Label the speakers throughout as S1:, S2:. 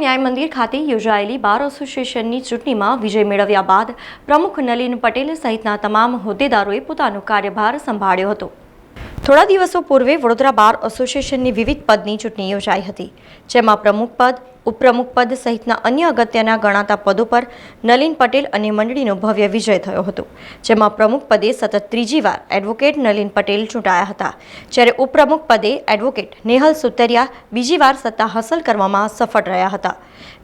S1: ન્યાય મંદિર ખાતે યોજાયેલી બાર એસોસિએશનની ચૂંટણીમાં વિજય મેળવ્યા બાદ પ્રમુખ નલિન પટેલ સહિતના તમામ હોદ્દેદારોએ પોતાનો કાર્યભાર સંભાળ્યો હતો. થોડા દિવસો પૂર્વે વડોદરા બાર એસોસિએશનની વિવિધ પદની ચૂંટણી યોજાઈ હતી, જેમાં પ્રમુખ પદ ઉપપ્રમુખ પદ સહિતના અન્ય અગત્યના ગણાતા પદો પર નલિન પટેલ અને મંડળીનો ભવ્ય વિજય થયો હતો, જેમાં પ્રમુખ પદે સતત ત્રીજી વાર એડવોકેટ નલિન પટેલ ચૂંટાયા હતા. જ્યારે ઉપપ્રમુખ પદે એડવોકેટ નેહલ સુતરિયા બીજી વાર સત્તા હાંસલ કરવામાં સફળ રહ્યા હતા.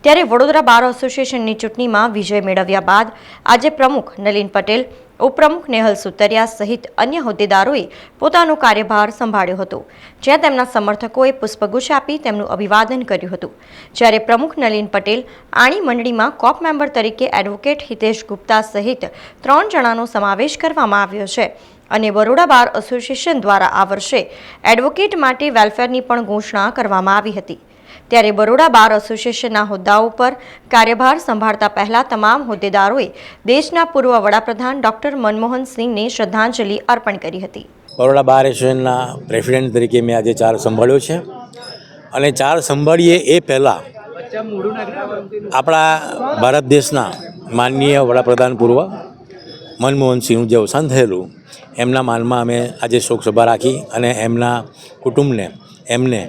S1: ત્યારે વડોદરા બાર એસોસિએશનની ચૂંટણીમાં વિજય મેળવ્યા બાદ આજે પ્રમુખ નલિન પટેલ, ઉપપ્રમુખ નેહલ સુતરિયા સહિત અન્ય હોદ્દેદારોએ પોતાનો કાર્યભાર સંભાળ્યો હતો. જ્યાં તેમના સમર્થકોએ પુષ્પગુચ્છ આપી તેમનું અભિવાદન કર્યું હતું. જ્યારે પ્રમુખ નલિન પટેલ આણી મંડળીમાં કોપ મેમ્બર તરીકે એડવોકેટ હિતેશ ગુપ્તા સહિત ત્રણ જણાનો સમાવેશ કરવામાં આવ્યો છે અને બરોડા બાર એસોસિએશન દ્વારા આ વર્ષે એડવોકેટ માટે વેલફેરની પણ ઘોષણા કરવામાં આવી હતી. ત્યારે બરોડા બાર એસોસિએશનના હોદ્દાઓ પર કાર્યભાર સંભાળતા પહેલા તમામ હોદ્દેદારોએ દેશના પૂર્વ વડાપ્રધાન ડોક્ટર મનમોહન સિંહને શ્રદ્ધાંજલિ અર્પણ કરી હતી.
S2: બરોડા બાર એસોસિએશનના પ્રેસિડેન્ટ તરીકે મેં આજે ચાર સંભાળ્યો છે. અને ચાર સંભાળીએ એ પહેલાં આપણા ભારત દેશના માનનીય વડાપ્રધાન પૂર્વ મનમોહન સિંહનું જે અવસાન થયેલું, એમના માનમાં અમે આજે શોકસભા રાખી અને એમના કુટુંબને, એમને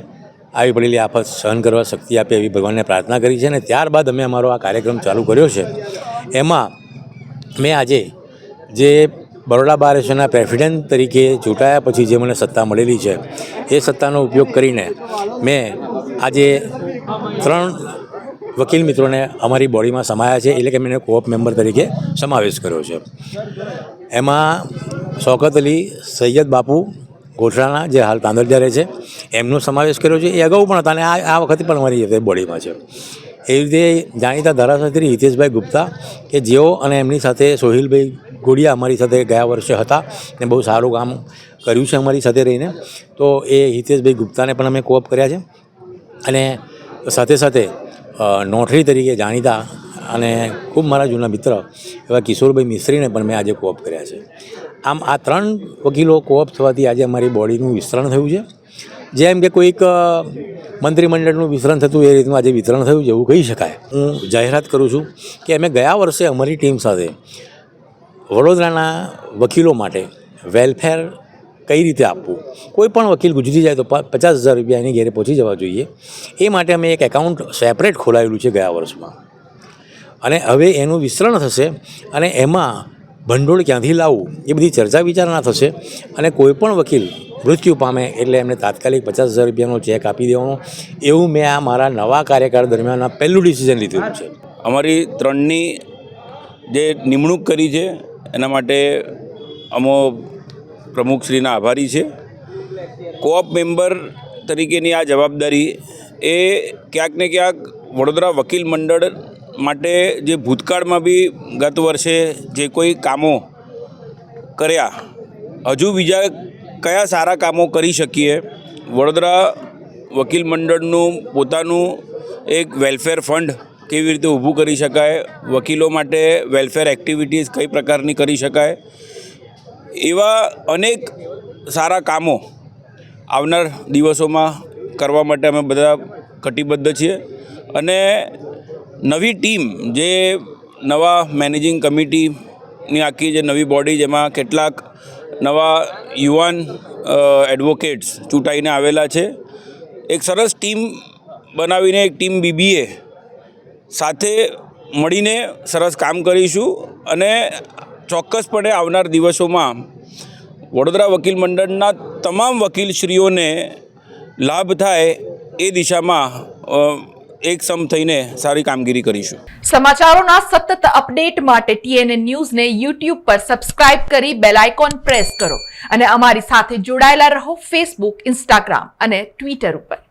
S2: આવી પડેલી આફત સહન કરવા શક્તિ આપે એવી ભગવાનને પ્રાર્થના કરી છે અને ત્યારબાદ અમે અમારો આ કાર્યક્રમ ચાલુ કર્યો છે. એમાં મેં આજે જે બરોડા બાર એસોના પ્રેસિડેન્ટ તરીકે ચૂંટાયા પછી જે મને સત્તા મળેલી છે, એ સત્તાનો ઉપયોગ કરીને મેં આજે ત્રણ વકીલ મિત્રોને અમારી બોડીમાં સમાયા છે, એટલે કે મેં કોઓપ મેમ્બર તરીકે સમાવેશ કર્યો છે. એમાં શોકત અલી, સૈયદ બાપુ ગોઠરાના જે હાલ તાંદરજા રહે છે, એમનો સમાવેશ કર્યો છે. એ અગાઉ પણ હતા અને આ આ વખતે પણ અમારી બોડીમાં છે. એવી રીતે જાણીતા ધારાશાસ્ત્રી હિતેશભાઈ ગુપ્તા કે જેઓ અને એમની સાથે સોહિલભાઈ ગોડિયા અમારી સાથે ગયા વર્ષે હતા ને બહુ સારું કામ કર્યું છે અમારી સાથે રહીને. તો એ હિતેશભાઈ ગુપ્તાને પણ અમે કોપ કર્યા છે. અને સાથે સાથે નોટરી તરીકે જાણીતા અને ખૂબ મારા જૂના મિત્ર એવા કિશોરભાઈ મિસ્ત્રીને પણ મેં આજે કોઅપ કર્યા છે. આમ આ ત્રણ વકીલો કોઅપ થવાથી આજે અમારી બોડીનું વિસ્તરણ થયું છે. જેમ કે કોઈક મંત્રીમંડળનું વિસ્તરણ થતું એ રીતનું આજે વિતરણ થયું છે, એવું કહી શકાય. હું જાહેરાત કરું છું કે અમે ગયા વર્ષે અમારી ટીમ સાથે વડોદરાના વકીલો માટે વેલફેર કઈ રીતે આપવું? કોઈ પણ વકીલ ગુજરી જાય તો પચાસ હજાર રૂપિયા એની ઘેરે પહોંચી જવા જોઈએ. એ માટે અમે એક એકાઉન્ટ સેપરેટ ખોલાવેલું છે ગયા વર્ષમાં. અને હવે એનું વિસ્તરણ થશે અને એમાં ભંડોળ ક્યાંથી લાવવું? એ બધી ચર્ચા વિચારણા થશે અને કોઈ પણ વકીલ મૃત્યુ પામે એટલે એમને તાત્કાલિક પચાસ હજાર રૂપિયાનો ચેક આપી દેવાનો. એવું મેં આ મારા નવા કાર્યકાળ દરમિયાન પહેલું ડિસિઝન લીધેલું છે.
S3: અમારી ત્રણની જે નિમણૂક કરી છે, એના માટે અમો પ્રમુખશ્રીના આભારી છે. કોઓપ મેમ્બર તરીકેની આ જવાબદારી એ ક્યાંક ને ક્યાંક વડોદરા વકીલ મંડળ માટે જે ભૂતકાળમાં બી ગત વર્ષે જે કોઈ કામો કર્યા, હજુ બીજા કયા સારા કામો કરી શકીએ? વડોદરા વકીલ મંડળનું પોતાનું એક વેલફેર ફંડ કેવી રીતે ઊભું કરી શકાય? વકીલો માટે વેલફેર એક્ટિવિટીઝ કઈ પ્રકારની કરી શકાય? એવા અનેક સારા કામો આવનાર દિવસોમાં કરવા માટે અમે બધા કટિબદ્ધ છીએ અને નવી ટીમ જે નવા મેનેજિંગ કમિટીની આખી જે નવી બોડી જેમાં કેટલાક નવા યુવાન એડવોકેટ્સ ચૂંટાઈને આવેલા છે. એક સરસ ટીમ બનાવીને એક ટીમ બીબીએ સાથે મળીને સરસ કામ કરીશું અને ચોક્કસપણે આવનાર દિવસોમાં વડોદરા વકીલ મંડળના તમામ વકીલશ્રીઓને લાભ થાય એ દિશામાં એકસમ એક સમ થઈને સારી કામગીરી કરીશું.
S4: સમાચારોના સતત અપડેટ માટે ટીએનએ ન્યૂઝને યુટ્યુબ પર સબસ્ક્રાઇબ કરી બેલ આઇકોન પ્રેસ કરો અને અમારી સાથે જોડાયેલા રહો ફેસબુક, ઇન્સ્ટાગ્રામ અને ટ્વિટર ઉપર.